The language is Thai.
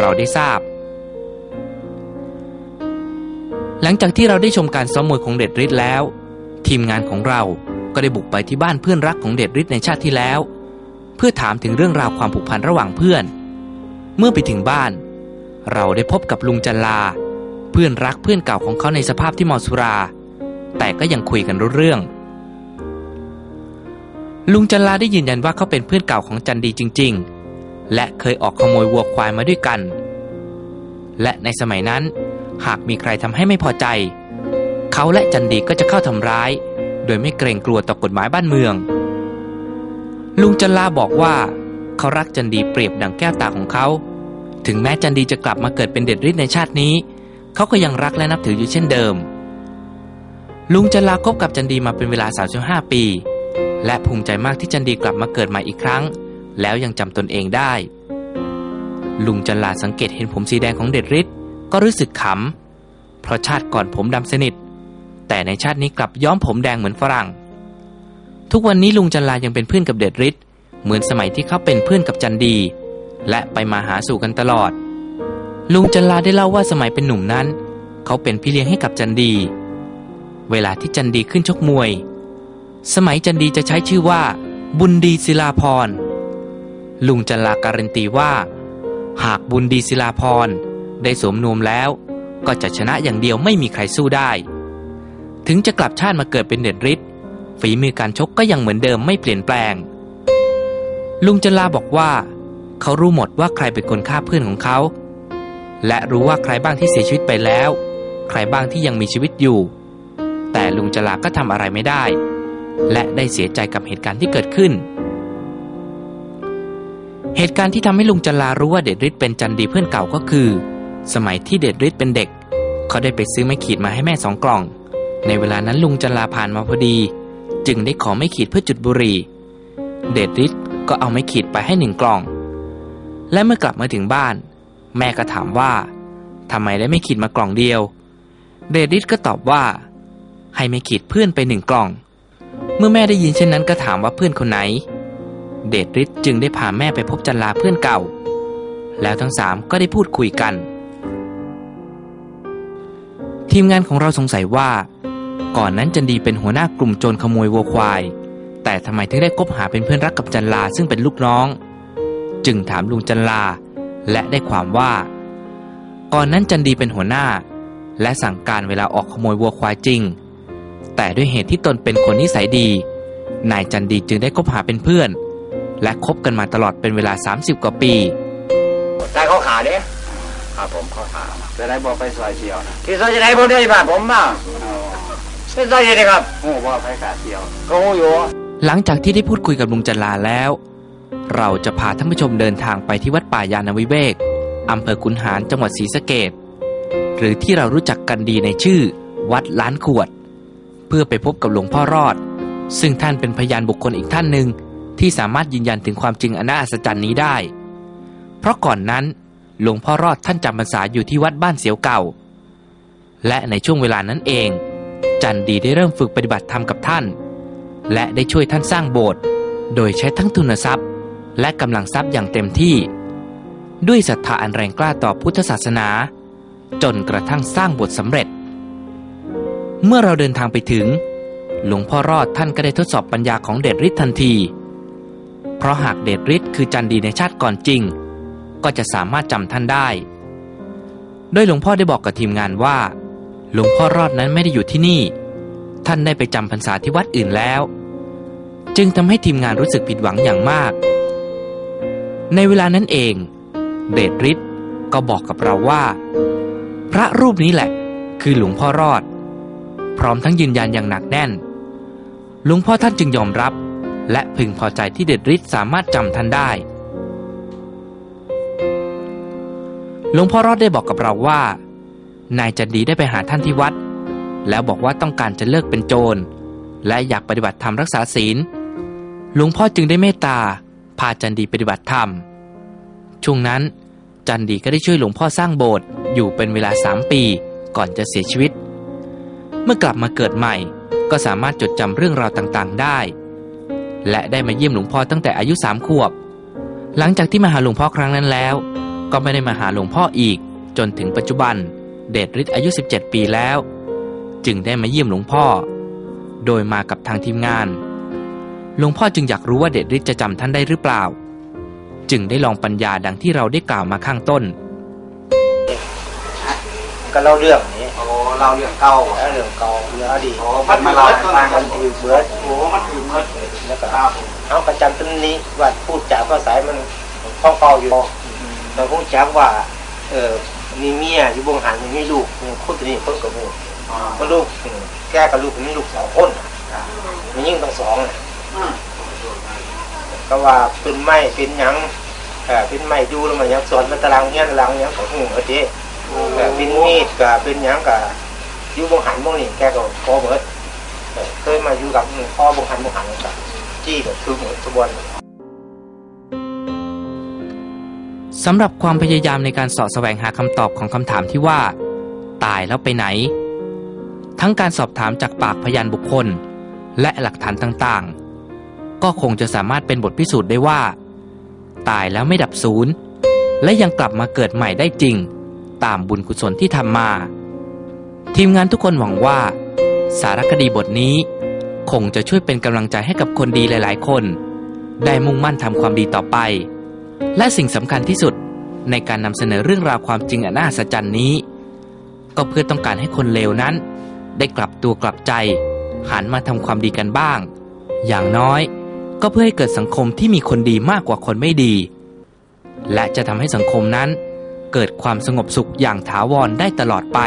ให้กับเราได้ทราบ หลังจากที่เราได้ชมการซ้อมมวยของเดชฤทธิ์แล้ว ทีมงานของเราก็ได้บุกไปที่บ้านเพื่อนรักของเดชฤทธิ์ในชาติที่แล้ว เพื่อถามถึงเรื่องราวความผูกพันระหว่างเพื่อน เมื่อไปถึงบ้าน เราได้พบกับลุงจันลา เพื่อนรักเพื่อนเก่าของเขาในสภาพที่เมาสุรา แต่ก็ยังคุยกันรู้เรื่องลุงจันลาได้ยืนยันว่าเขาเป็นเพื่อนเก่าของจันดีจริง ๆ และเคยออกขโมยวัวควายมาด้วยกัน และในสมัยนั้น หากมีใครทำให้ไม่พอใจ เขาและจันดีก็จะเข้าทำร้าย โดยไม่เกรงกลัวต่อกฎหมายบ้านเมือง ลุงจันลาบอกว่า เขารักจันดีเปรียบดังแก้วตาของเขา ถึงแม้จันดีจะกลับมาเกิดเป็นเด็ดริดในชาตินี้ เขาก็ยังรักและนับถืออยู่เช่นเดิม ลุงจันลาคบกับจันดีมาเป็นเวลา35ปี และภูมิใจมากที่จันดีกลับมาเกิดใหม่อีกครั้ง แล้วยังจำตนเองได้ ลุงจันลาสังเกตเห็นผมสีแดงของเด็ดริดก็รู้สึกขำ เพราะชาติก่อนผมดำสนิท แต่ในชาตินี้กลับย้อมผมแดงเหมือนฝรั่ง ทุกวันนี้ลุงจันลายังเป็นเพื่อนกับเดชฤทธิ์เหมือนสมัยที่เขาเป็นเพื่อนกับจันดี และไปมาหาสู่กันตลอด ลุงจันลาได้เล่าว่าสมัยเป็นหนุ่มนั้น เขาเป็นพี่เลี้ยงให้กับจันดี เวลาที่จันดีขึ้นชกมวย สมัยจันดีจะใช้ชื่อว่า บุญดีศิลาพร ลุงจันลาการันตีว่า หากบุญดีศิลาพรได้สวมนวมแล้ว ก็จะชนะอย่างเดียวไม่มีใครสู้ได้ ถึงจะกลับชาติมาเกิดเป็นเด็ดฤทธิ์ฝีมือการชกก็ยังเหมือนเดิมไม่เปลี่ยนแปลง ลุงจันลาบอกว่า เขารู้หมดว่าใครเป็นคนฆ่าเพื่อนของเขา และรู้ว่าใครบ้างที่เสียชีวิตไปแล้ว ใครบ้างที่ยังมีชีวิตอยู่ แต่ลุงจันลาก็ทำอะไรไม่ได้ และได้เสียใจกับเหตุการณ์ที่เกิดขึ้น เหตุการณ์ที่ทำให้ลุงจันลารู้ว่าเดชฤทธิ์เป็นจันดีเพื่อนเก่าก็คือ สมัยที่เดชฤทธิ์เป็นเด็ก เขาได้ไปซื้อไม้ขีดมาให้แม่สองกล่อง ในเวลานั้นลุงจันลาผ่านมาพอดี จึงได้ขอไม้ขีดเพื่อจุดบุหรี่ เดชฤทธิ์ก็เอาไม้ขีดไปให้หนึ่งกล่อง และเมื่อกลับมาถึงบ้าน แม่ก็ถามว่าทำไมได้ไม่ขีดมากล่องเดียว เดชฤทธิ์ก็ตอบว่า ให้ไม่ขีดเพื่อนไปหนึ่งกล่อง เมื่อแม่ได้ยินเช่นนั้นก็ถามว่าเพื่อนคนไหน เดชฤทธิ์จึงได้พาแม่ไปพบจันลาเพื่อนเก่า แล้วทั้งสามก็ได้พูดคุยกัน ทีมงานของเราสงสัยว่า ก่อนนั้นจันดีเป็นหัวหน้ากลุ่มโจรขโมยวัวควาย แต่ทำไมถึงได้คบหาเป็นเพื่อนรักกับจันลาซึ่งเป็นลูกน้อง จึงถามลุงจันลา และได้ความว่า ก่อนนั้นจันดีเป็นหัวหน้า และสั่งการเวลาออกขโมยวัวควายจริง แต่ด้วยเหตุที่ตนเป็นคนนิสัยดีนายจันดีจึงได้คบหาเป็นเพื่อน และคบกันมาตลอดเป็นเวลา 30 กว่าปีได้เขาขาเด้ครับผมเขาถามจะได้บอกไปซอยเชียวนะที่ซอยจะได้ผมได้บ้านผมมาเอาเป็นซอยจะได้ครับโอ้ว่าไปขาเชียวก็หูอยู่หลังจากที่ได้พูดคุยกับลุงจันลาแล้ว เราจะพาท่านผู้ชมเดินทางไปที่วัดป่ายานวิเวกอำเภอขุนหารจังหวัดศรีสะเกดหรือที่เรารู้จักกันดีในชื่อ วัดล้านขวด เพื่อไปพบกับหลวงพ่อรอด ซึ่งท่านเป็นพยานบุคคลอีกท่านหนึ่ง ที่สามารถยืนยันถึงความจริงอันน่าอัศจรรย์นี้ได้ เพราะก่อนนั้นหลวงพ่อรอดท่านจำพรรษาอยู่ที่วัดบ้านเสียวเก่า และในช่วงเวลานั้นเอง จันดีได้เริ่มฝึกปฏิบัติธรรมกับท่าน และได้ช่วยท่านสร้างโบสถ์โดยใช้ทั้งทุนทรัพย์ และกำลังทรัพย์อย่างเต็มที่ ด้วยศรัทธาอันแรงกล้าต่อพุทธศาสนา จนกระทั่งสร้างโบสถ์สำเร็จ เมื่อเราเดินทางไปถึง หลวงพ่อรอดท่านก็ได้ทดสอบปัญญาของเดชฤทธิ์ทันที เพราะหากเดชฤทธิ์คือจันดีในชาติก่อนจริง ก็จะสามารถจำท่านได้ โดยหลวงพ่อได้บอกกับทีมงานว่า หลวงพ่อรอดนั้นไม่ได้อยู่ที่นี่ ท่านได้ไปจำพรรษาที่วัดอื่นแล้ว จึงทำให้ทีมงานรู้สึกผิดหวังอย่างมาก ในเวลานั้นเอง เดชฤทธิ์ก็บอกกับเราว่า พระรูปนี้แหละ คือหลวงพ่อรอด พร้อมทั้งยืนยันอย่างหนักแน่นหลวงพ่อท่านจึงยอมรับ และพึงพอใจที่เดชฤทธิ์สามารถจำท่านได้หลวงพ่อรอดได้บอกกับเราว่า นายจันดีได้ไปหาท่านที่วัด แล้วบอกว่าต้องการจะเลิกเป็นโจร และอยากปฏิบัติธรรมรักษาศีลหลวงพ่อจึงได้เมตตาพาจันดีปฏิบัติธรรม ช่วงนั้นจันดีก็ได้ช่วยหลวงพ่อสร้างโบสถ์อยู่เป็นเวลาสามปีก่อนจะเสียชีวิต เมื่อกลับมาเกิดใหม่ ก็สามารถจดจำเรื่องราวต่างๆ ได้ และได้มาเยี่ยมหลวงพ่อตั้งแต่อายุสามขวบ หลังจากที่มาหาหลวงพ่อครั้งนั้นแล้ว ก็ไม่ได้มาหาหลวงพ่ออีก จนถึงปัจจุบัน เดชฤทธิ์อายุ 17 ปีแล้ว จึงได้มาเยี่ยมหลวงพ่อ โดยมากับทางทีมงาน หลวงพ่อจึงอยากรู้ว่าเดชฤทธิ์จะจำท่านได้หรือเปล่า จึงได้ลองปัญญาดังที่เราได้กล่าวมาข้างต้น ก็เล่าเรื่องนี้ เราเรื่องเก่าแล้วเรื่องเก่าเรื่องอดีตโอ้มันมาเล่าให้ฟังมันถือเบิร์ดโอ้มันถือเมิดแล้วก็ครับผมเอากระจำต้นนี้ว่าพูดจากภาษามันคล่องเก่าอยู่แต่พูดจากว่า เออมีเมียอยู่บงหันมีลูกมีคนตัวนี้คนกับมูอ่าก็ลูกอืมแกกับลูกมีลูกสองคนมียิ่งต้องสองน่ะอืมก็ว่าเป็นไม้เป็นหยังเออเป็นไม้อยู่แล้วมันยังสอนมันตารางเงี้ยตารางเงี้ยของหูเออเจ๊เออเป็นมีดกับเป็นหยังกับ อยู่บงหันบงนี่แกก็พอเบิดเคยมาอยู่กับพ่อบงหันบงหันกับจี้กับคือเหมือนสมบูรณ์สำหรับความพยายามในการสาะแสวงหาคำตอบของคำถามที่ว่า ตายแล้วไปไหน ทั้งการสอบถามจากปากพยานบุคคล และหลักฐานต่างๆ ก็คงจะสามารถเป็นบทพิสูจน์ได้ว่า ตายแล้วไม่ดับศูนย์และยังกลับมาเกิดใหม่ได้จริง ตามบุญกุศลที่ทำมา ทีมงานทุกคนหวังว่า สารคดีบทนี้ คงจะช่วยเป็นกำลังใจให้กับคนดีหลาย ๆ คน ได้มุ่งมั่นทำความดีต่อไป และสิ่งสำคัญที่สุดในการนำเสนอเรื่องราวความจริงอันน่าอัศจรรย์นี้ ก็เพื่อต้องการให้คนเลวนั้น ได้กลับตัวกลับใจ หันมาทำความดีกันบ้าง อย่างน้อยก็เพื่อให้เกิดสังคมที่มีคนดีมากกว่าคนไม่ดี และจะทำให้สังคมนั้น เกิดความสงบสุขอย่างถาวรได้ตลอดไป